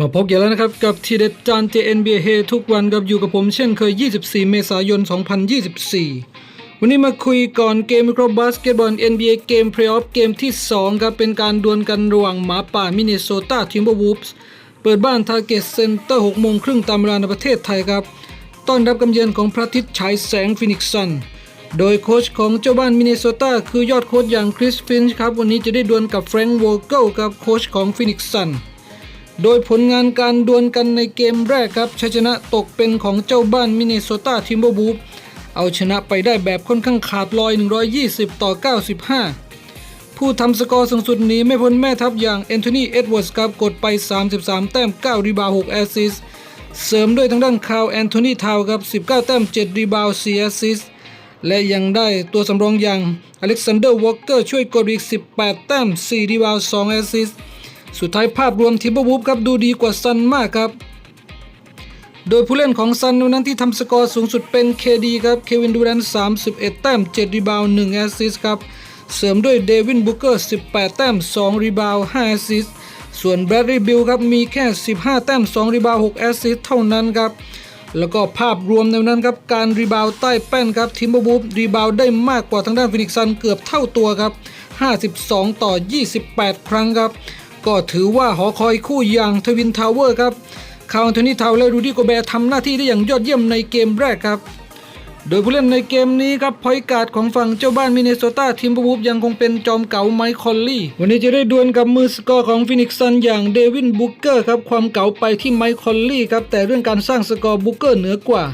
มาพบกันแล้วนะครับ กับทีเด็ดจาน JNBA เฮทุกวันกับอยู่กับผมเช่นเคย 24 เมษายน 2024 วันนี้มาคุยก่อนเกมวิครบาสเกตบอล NBA เกมเพลย์ออฟเกมที่ 2 ครับ เป็นการดวลกันระหว่างหมาป่ามินนิโซตาทิมเบอร์วูฟส์เปิดบ้านทาเกตเซ็นเตอร์6โมงครึ่งตามเวลาในประเทศไทยครับ ต้อนรับกำเยือนของพระอาทิตย์ฉายแสงฟินิกซ์ซันโดยโค้ชของเจ้าบ้านมินนิโซตาคือยอดโค้ชอย่างคริสฟินช์ครับวันนี้จะได้ดวลกับแฟรงค์วอลเกิลกับโค้ชของฟินิกซ์ซัน โดยผลงานการดวลกันในเกมแรกครับชัยชนะตกเป็นของเจ้าบ้านมินนิโซตาทิมเบอร์วูฟเอาชนะไปได้แบบค่อนข้างขาดลอย 120 ต่อ 95 ผู้ทำสกอร์สูงสุดนี้ไม่พ้นแม่ทัพอย่างแอนโทนีเอ็ดเวิร์สครับกดไป 33 แต้ม 9 รีบาวด์6แอสซิสเสริมด้วยทางด้านคาวแอนโทนีทาวครับ 19 แต้ม 7 รีบาวด์4แอสซิสและยังได้ตัวสำรองอย่างอเล็กซานเดอร์วอลเกอร์ช่วยกดอีก 18 แต้ม 4 รีบาวด์2แอสซิสต์ สุดท้ายภาพรวมทีมเบอร์วูฟครับดูดีกว่าซันมากครับ โดยผู้เล่นของซันในวันนั้นที่ทำสกอร์สูงสุดเป็น KD ครับเควินดูแรนต์31 แต้ม 7 รีบาวด์1แอสซิสต์ครับเสริมด้วยเดวินบุกเกอร์ 18 แต้ม 2 รีบาวด์5แอสซิสต์ส่วนแบรดลีบิลครับมีแค่ 15 แต้ม 2 รีบาวด์6แอสซิสต์เท่านั้นครับแล้วก็ภาพรวมในวันนั้นครับการรีบาวใต้แป้นครับทีมเบอร์วูฟรีบาวได้มากกว่าทางด้านฟินิกซ์ซันเกือบเท่าตัวครับ 52 ต่อ 28 ครั้งครับ ก็ถือว่าหอคอยคู่อย่างทวินทาวเวอร์ครับคาวอันโทนีทาวและรูดี้โกแบร์ทำหน้าที่ได้อย่างยอดเยี่ยมในเกมแรกครับ โดยผู้เล่นในเกมนี้ครับพอยการ์ดของฝั่งเจ้าบ้านมินเนโซตาทีมบูฟยังคงเป็นจอมเก่าไมค์คอลลี่ วันนี้จะได้ดวลกับมือสกอร์ของฟินิกซ์ซันอย่างเดวินบุกเกอร์ครับความเก่าไปที่ไมค์คอลลี่ครับแต่เรื่องการสร้างสกอร์บุกเกอร์เหนือกว่า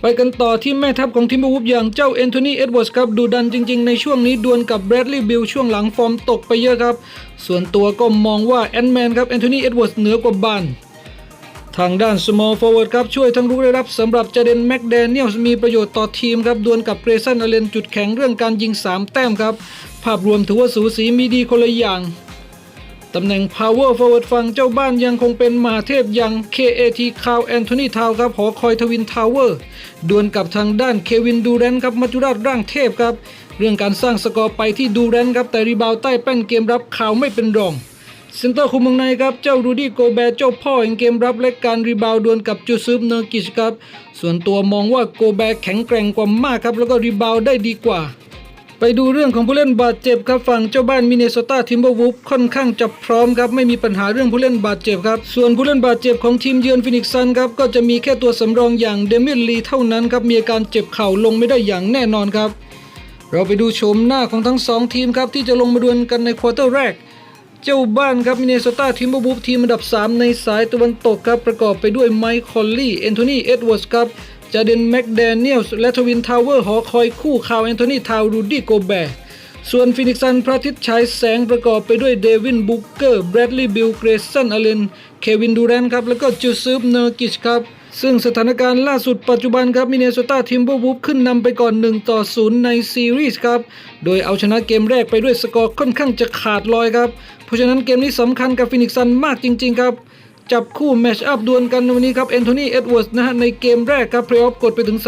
ไปกันต่อที่แม่ทัพของทีมบูฟอย่างเจ้าแอนโทนีเอ็ดเวิร์ดครับดูดันจริง ๆ ในช่วงนี้ดวลกับแบรดลีย์บิลช่วงหลังฟอร์มตกไปเยอะครับ ส่วนตัวก็มองว่าแอนแมนครับแอนโทนีเอ็ดเวิร์ดเหนือกว่าบานทางด้าน small forward ครับช่วยทั้งรู้ได้รับสำหรับเจเดนแม็กแดเนียลมีประโยชน์ต่อทีมครับดวลกับเกรซันอเลนจุดแข็งเรื่องการยิง 3 แต้มครับ ภาพรวมถือว่าสูสีมีดีคนละอย่าง ตำแหน่ง power forward ฝั่งเจ้าบ้านยังคงเป็นมาเทพย่าง KAT คาวแอนโทนีทาวครับหอคอยทวินทาวเวอร์ดวลกับทางด้านเควินดูแรนครับมัจจุราชร่างเทพครับ เรื่องการสร้างสกอร์ไปที่ดูแรนครับแต่รีบาวใต้แป้นเกมรับข่าวไม่เป็นรองเซนเตอร์คุมเมืองในครับ เจ้ารูดี้โกแบร์เจ้าพ่อแห่งเกมรับและการรีบาวดวลกับจูซึฟเนอร์กิชครับ ส่วนตัวมองว่าโกแบร์แข็งแกร่งกว่ามากครับ แล้วก็รีบาวได้ดีกว่า ไปดูเรื่องของผู้เล่นบาดเจ็บครับฝั่งเจ้าบ้านมินเนโซตาทิมเบอร์วูฟค่อนข้างจะพร้อมครับไม่มีปัญหาเรื่องผู้เล่นบาดเจ็บครับส่วนผู้เล่นบาดเจ็บของทีมเยือนฟินิกซ์ซันครับก็จะมีแค่ตัวสำรองอย่างเดมิลลีเท่านั้นครับมีอาการเจ็บเข่าลงไม่ได้อย่างแน่นอนครับ เราไปดูโฉมหน้าของทั้งสองทีมครับที่จะลงมาดวลกันในควอเตอร์แรกเจ้าบ้านครับมินเนโซตาทีมเบอร์วูฟทีมอันดับ 3 ในสายตะวันตกครับประกอบไปด้วยไมค์คอลลี่แอนโทนีเอ็ดเวิร์สครับ จาเดนแม็กแดเนียลและทวินทาวเวอร์หอคอยคู่ข่าวแอนโทนีทาวรูดี้โกแบร์ส่วนฟินิกซันพระอาทิตย์ฉายแสงประกอบไปด้วยเดวินบุกเกอร์แบรดลีย์บิลเกรซันอเลนเควินดูแรนครับ แล้วก็จูซึฟเนอร์กิชครับซึ่งสถานการณ์ล่าสุดปัจจุบันครับมินเนโซตาทิมเบอร์วูฟขึ้นนำไปก่อน 1 ต่อ 0 ในซีรีส์ครับ โดยเอาชนะเกมแรกไปด้วยสกอร์ค่อนข้างจะขาดลอยครับ เพราะฉะนั้นเกมนี้สำคัญกับฟินิกซันมากจริง ๆ ครับ จับคู่แมชอัพดวลกันในวันนี้ครับแอนโทนีเอ็ดเวิร์ดนะฮะในเกมแรกครับเพลย์ออฟกดไปถึง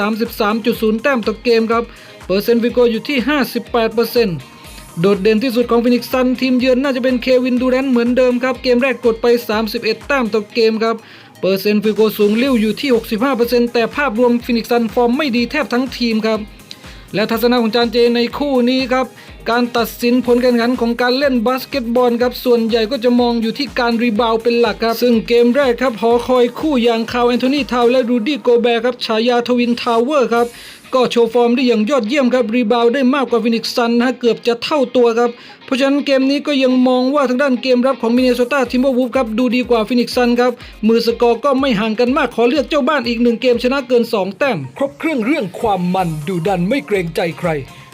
33.0 แต้มต่อเกมครับเปอร์เซ็นต์ฟิโกอยู่ที่ 58%โดดเด่นที่สุดของฟินิกซ์ซันทีมเยือนน่าจะเป็นเควินดูแรนเหมือนเดิมครับ เกมแรกกดไป 31 แต้มต่อเกมครับเปอร์เซ็นต์ฟิโกสูงลิ่วอยู่ที่ 65%แต่ภาพรวมฟินิกซ์ซันฟอร์มไม่ดีแทบทั้งทีมครับและทัศนะของจานเจในคู่นี้ครับการตัดสินผลการแข่งขันของการเล่นบาสเกตบอลครับส่วนใหญ่ก็จะมองอยู่ที่การรีบาวด์เป็นหลักครับ ซึ่งเกมแรกครับหอคอยคู่อย่างคาวแอนโทนีทาวและรูดี้โกแบร์ครับฉายาทวินทาวเวอร์ครับก็โชว์ฟอร์มได้อย่างยอดเยี่ยมครับรีบาวด์ได้มากกว่าฟินิกซันนะเกือบจะเท่าตัวครับ เพราะฉะนั้นเกมนี้ก็ยังมองว่าทางด้านเกมรับของมินเนโซตาทิมเบอร์วูฟครับดูดีกว่าฟินิกซันครับมือสกอร์ก็ไม่ห่างกันมากขอเลือกเจ้าบ้านอีกหนึ่งเกมชนะเกินสองแต้ม ครบเครื่องเรื่องความมันดูดันไม่เกรงใจใคร